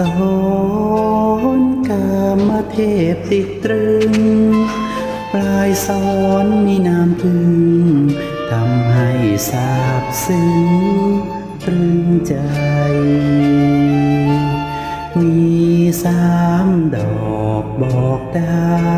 อนกามเทพติดตรึง ปลายสอนมีน้ำพึงทำให้สาบซึ้งตรึงใจ มีสามดอกบอกได้ด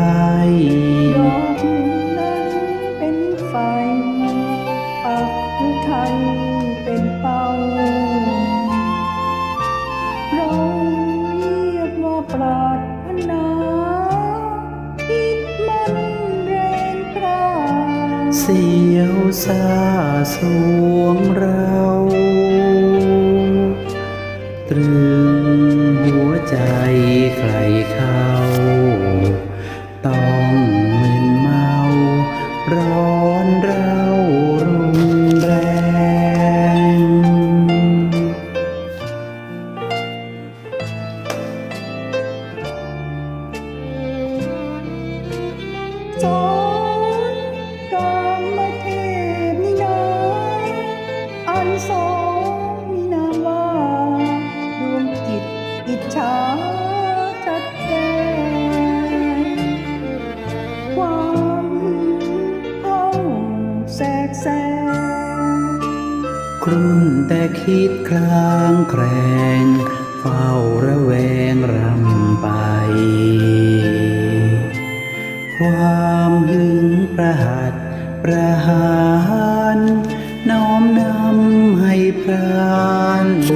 สียวซาสวงเรา ตรึงหัวใจใครเข้า ต้องมึนเมา ร้อนเรารุนแรงส กรุ่นแต่คิดคลางแคลงเฝ้าระแวงรำไป ความหึงประหัดประหารน้อมนำให้พรานส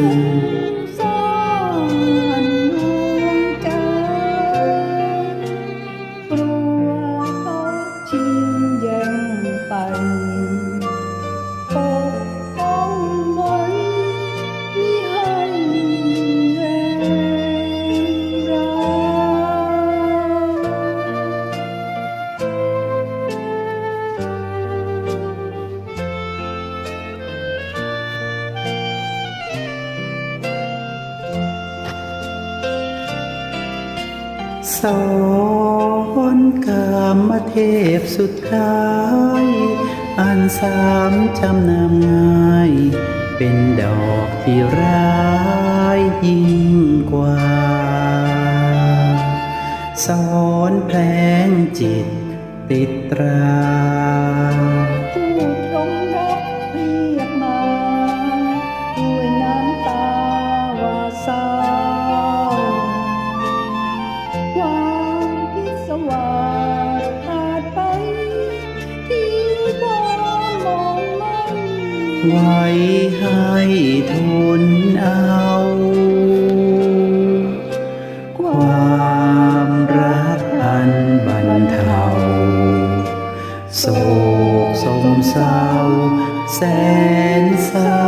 สอนกามเทพสุดท้าย อันสามจำนำง่าย เป็นดอกที่ร้ายยิ่งกว่า สอนแผลงจิตติดตรา ไว้ให้ทนเอา ความรักอันบันเทาโศกสมเศร้า แสนเศร้า